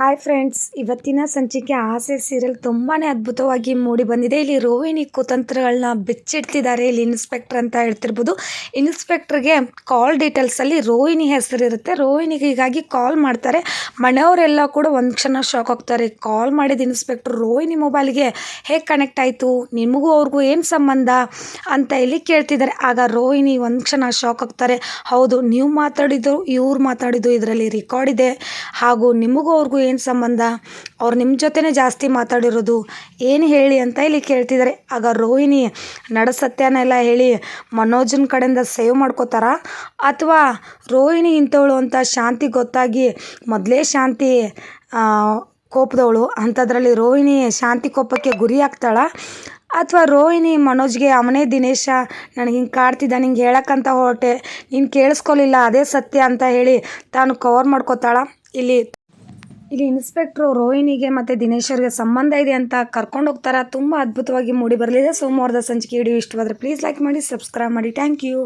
Hi friends ಇವತ್ತಿನ ಸಂಚಿಕೆ ಆಸೆ ಸೀರಿಯಲ್ ತುಂಬಾ ಅದ್ಭುತವಾಗಿ ಮೂಡಿ ಬಂದಿದೆ. ಇಲ್ಲಿ ರೋಹಿಣಿ ಕುತಂತ್ರಗಳನ್ನ ಬಿಚ್ಚಿಡ್ತಿದ್ದಾರೆ. ಇಲ್ಲಿ ಇನ್ಸ್ಪೆಕ್ಟರ್ ಅಂತ ಹೇಳ್ತಿರ್ಬೋದು. ಇನ್ಸ್ಪೆಕ್ಟರ್ಗೆ ಕಾಲ್ ಡೀಟೇಲ್ಸಲ್ಲಿ ರೋಹಿಣಿ ಹೆಸರಿರುತ್ತೆ ರೋಹಿಣಿಗಾಗಿ ಕಾಲ್ ಮಾಡ್ತಾರೆ. ಮನೆಯವರೆಲ್ಲ ಕೂಡ ಒಂದು ಕ್ಷಣ ಶಾಕ್ ಹೋಗ್ತಾರೆ ಕಾಲ್ ಮಾಡಿದ ಇನ್ಸ್ಪೆಕ್ಟರ್ ರೋಹಿಣಿ ಮೊಬೈಲ್ಗೆ ಹೇಗೆ ಕನೆಕ್ಟ್ ಆಯಿತು? ನಿಮಗೂ ಅವ್ರಿಗೂ ಏನು ಸಂಬಂಧ? ಅಂತ ಇಲ್ಲಿ ಕೇಳ್ತಿದ್ದಾರೆ. ಆಗ ರೋಹಿಣಿ ಒಂದು ಕ್ಷಣ ಶಾಕ್ ಆಗ್ತಾರೆ. ಹೌದು, ನೀವು ಮಾತಾಡಿದ್ದು, ಇವ್ರು ಮಾತಾಡಿದ್ದು ಇದರಲ್ಲಿ ರೆಕಾರ್ಡ್ ಇದೆ. ಹಾಗೂ ನಿಮಗೂ ಅವ್ರಿಗೂ ಏನು ಸಂಬಂಧ? ಅವ್ರು ನಿಮ್ಮ ಜೊತೆನೇ ಜಾಸ್ತಿ ಮಾತಾಡಿರೋದು. ಏನು ಹೇಳಿ ಅಂತ ಇಲ್ಲಿ ಕೇಳ್ತಿದ್ದಾರೆ ಆಗ ರೋಹಿಣಿ, ನಡ ಸತ್ಯನೆಲ್ಲ ಹೇಳಿ ಮನೋಜನ ಕಡೆಯಿಂದ ಸೇವ್ ಮಾಡ್ಕೋತಾರ? ಅಥವಾ ರೋಹಿಣಿ ಇಂಥವಳು ಅಂತ ಶಾಂತಿ ಗೊತ್ತಾಗಿ ಮೊದಲೇ ಶಾಂತಿ ಕೋಪದವಳು, ಅಂಥದ್ರಲ್ಲಿ ರೋಹಿಣಿ ಶಾಂತಿ ಕೋಪಕ್ಕೆ ಗುರಿ ಆಗ್ತಾಳ ಅಥವಾ ರೋಹಿಣಿ ಮನೋಜ್ಗೆ, ಅವನೇ ದಿನೇಶ, ನನಗೆ ಹಿಂಗೆ ಕಾಡ್ತಿದ್ದ, ನಿಂಗೆ ಹೇಳಕ್ಕಂತ ಹೊರಟೆ. ನೀನು ಕೇಳಿಸ್ಕೊಲಿಲ್ಲ, ಅದೇ ಸತ್ಯ ಅಂತ ಹೇಳಿ ತಾನು ಕವರ್ ಮಾಡ್ಕೋತಾಳ? ಇಲ್ಲಿ ಇಲ್ಲಿ ಇನ್ಸ್ಪೆಕ್ಟ್ರು ರೋಹಿಣಿಗೆ ಮತ್ತು ದಿನೇಶ್ವರ್ಗೆ ಸಂಬಂಧ ಇದೆ ಅಂತ ಕರ್ಕೊಂಡು ಹೋಗ್ತಾರೆ? ತುಂಬ ಅದ್ಭುತವಾಗಿ ಮೂಡಿ ಬರಲಿದೆ. ಸೋಮವಾರದ ಸಂಚಿಕೆ ವಿಡಿಯೋ ಇಷ್ಟವಾದರೆ ಪ್ಲೀಸ್ ಲೈಕ್ ಮಾಡಿ ಸಬ್ಸ್ಕ್ರೈಬ್ ಮಾಡಿ. Thank you